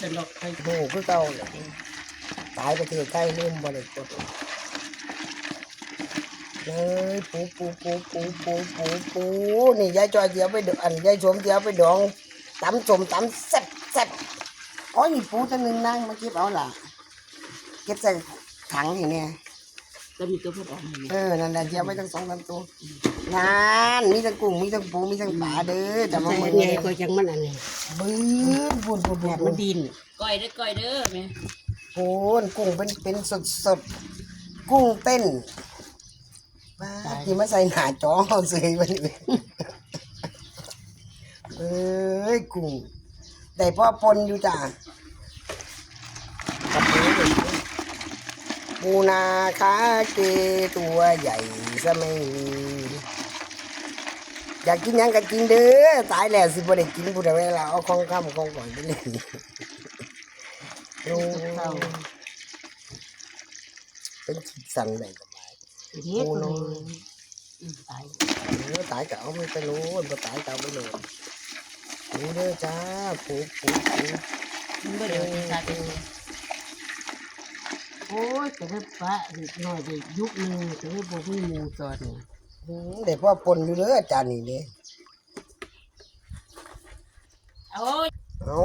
สนอกใครโอ้คือเก่าเลยตายประเทศไทยลืมบ่ได้กดเลยปูปูปูปูปูปูปูนี่ยายจอยเดียวไปดอันยายชมเดียวไปดองตำสมตำแซ่บแซ่บอ๋อนี่ปูตัวหนึงนั่งมาเก็บเอาล่ะเก็บใส่ถังนี่เนี่ยก็มีตัวพวกออกมาเออนั่นแหละเดียวไปทั้งสองสามตัว งานมีทั้งกุ้งมีทั้งปูมีทั้งปลาเด้อแต่แต่มาว่าเมื่อไงไงก็ยังมันอันนี้บื้อบุญบุญบุแบญบบุมันญดินก้อยเด้อก้อยเด้อแม่โอ้ยกุ้งเป็นเป็นสดสดๆกุ้งเต้นบ้าที่มาใส่หน้าจอเอาเสยวันนี้เอ้ยกุ้งแต่พ่อปนอยู่จ้ะกับปูเลยปูนาคาเกตัวใหญ่ซะไม่มี อยากกินหยังก็กินเด้อตายแล้วสิบ่ได้กินผู้ใดเวลาเอาของข้ามของก่อนไปเลยโอ้เขาเป็นขีดสั่นเลยสบายเฮ็ดเลยตายเออตายก็เอาไม่ไปโลดบ่ตายก็เอาไปโลดนี่เด้อจ้าปูปูปูมันบ่เดี๋ยวจะซาเป็นโอ้ยแต่ได้ปะหน่อยได้ยุคนึงแต่ได้บ่มีหมูตอนนี้อืม เด็กพ่อปนอยู่เลยออาจารย์นี่เลยโอ้